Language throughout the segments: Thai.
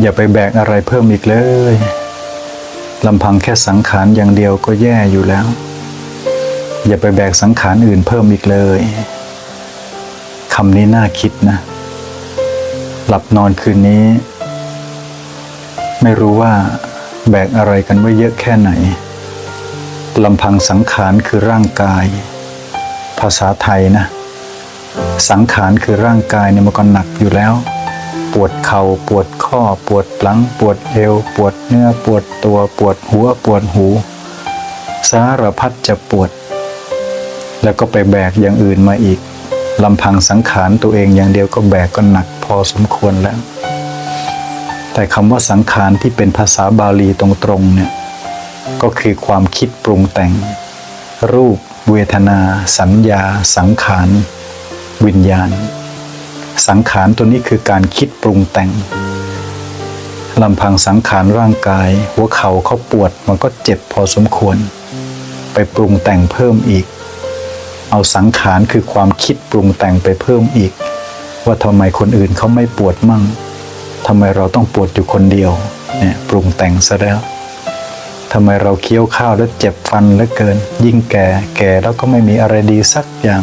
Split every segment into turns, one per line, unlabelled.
อย่าไปแบกอะไรเพิ่มอีกเลยลำพังแค่สังขารอย่างเดียวก็แย่อยู่แล้ว อย่าไปแบกสังขารอื่นเพิ่มอีกเลยคำนี้น่าคิดนะ หลับนอนคืนนี้ ไม่รู้ว่าแบกอะไรกันไว้เยอะแค่ไหนลำพังสังขารคือร่างกาย ภาษาไทยนะ สังขารคือร่างกายเนี่ยมันก็หนักอยู่แล้ว วดเข่าปวดข้อปวดหลังปวดเอว ปวดเนื้อปวดตัวปวดหัวปวดหู สารพัดจะปวด แล้วก็ไปแบกอย่างอื่นมาอีกลำพังสังขารตัวเองอย่างเดียวก็แบกก็หนักพอสมควรแล้ว แต่คำว่าสังขารที่เป็นภาษาบาลีตรงๆเนี่ยก็คือความคิดปรุงแต่ง รูป เวทนา สัญญา สังขาร วิญญาณ สังขารตัวนี้คือการคิดปรุงแต่งลำพังสังขารร่างกาย หัวเข่าเขาปวดมันก็เจ็บพอสมควร ไปปรุงแต่งเพิ่มอีก เอาสังขารคือความคิดปรุงแต่งไปเพิ่มอีก ว่าทำไมคนอื่นเขาไม่ปวดมั่งทำไมเราต้องปวดอยู่คนเดียวเนี่ยปรุงแต่งซะแล้วทำไมเราเคี้ยวข้าวแล้วเจ็บฟันเหลือเกิน ยิ่งแก่แก่แล้วก็ไม่มีอะไรดีสักอย่าง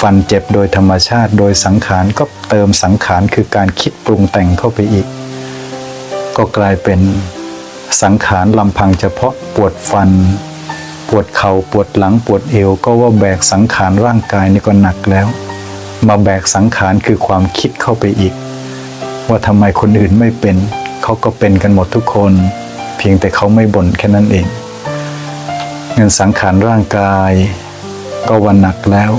ฟันเจ็บโดยธรรมชาติ โดยสังขารก็เติมสังขารคือการคิดปรุงแต่งเข้าไปอีก ก็กลายเป็นสังขารลำพังเฉพาะปวดฟัน ปวดเขา่าปวดหลังปวดเอว ก็ว่าแบกสังขารร่างกายนี่ก็หนักแล้ว มาแบกสังขารคือความคิดเข้าไปอีก ว่าทำไมคนอื่นไม่เป็น เขาก็เป็นกันหมดทุกคน เพียงแต่เขาไม่บ่นแค่นั้นเองเงินสังขารร่างกาย ก็วันหนักแล้ว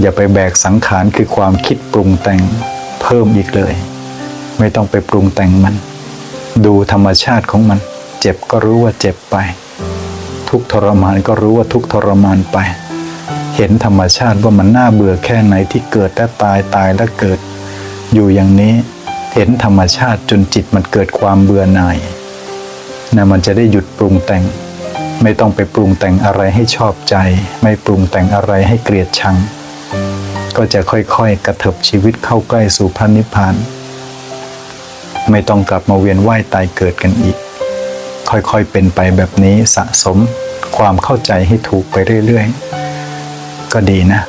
อย่าไปแบกสังขารคือความคิดปรุงแต่งเพิ่มอีกเลย ไม่ต้องไปปรุงแต่งมัน ดูธรรมชาติของมัน เจ็บก็รู้ว่าเจ็บไป ทุกทรมานก็รู้ว่าทุกทรมานไป เห็นธรรมชาติว่ามันน่าเบื่อแค่ไหนที่เกิดและตายตายและเกิด อยู่อย่างนี้เห็นธรรมชาติจนจิตมันเกิดความเบื่อหน่ายนะมันจะได้หยุดปรุงแต่ง ไม่ต้องไปปรุงแต่งอะไรให้ชอบใจ ไม่ปรุงแต่งอะไรให้เกลียดชัง ก็จะค่อยๆ กระเถิบชีวิตเข้าใกล้สู่พระนิพพาน ไม่ต้องกลับมาเวียนว่ายตายเกิดกันอีก ค่อยๆเป็นไปแบบนี้สะสมความเข้าใจให้ถูกไปเรื่อยๆ ก็ดีนะ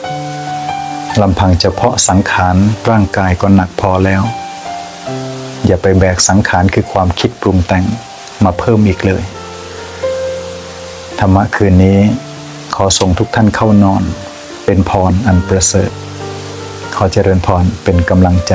ลำพังเฉพาะสังขารร่างกายก็หนักพอแล้ว อย่าไปแบกสังขารคือความคิดปรุงแต่งมาเพิ่มอีกเลย ธรรมะคืนนี้ขอส่งทุกท่านเข้านอน เป็นพรอันประเสริฐ ขอเจริญพรเป็นกำลังใจ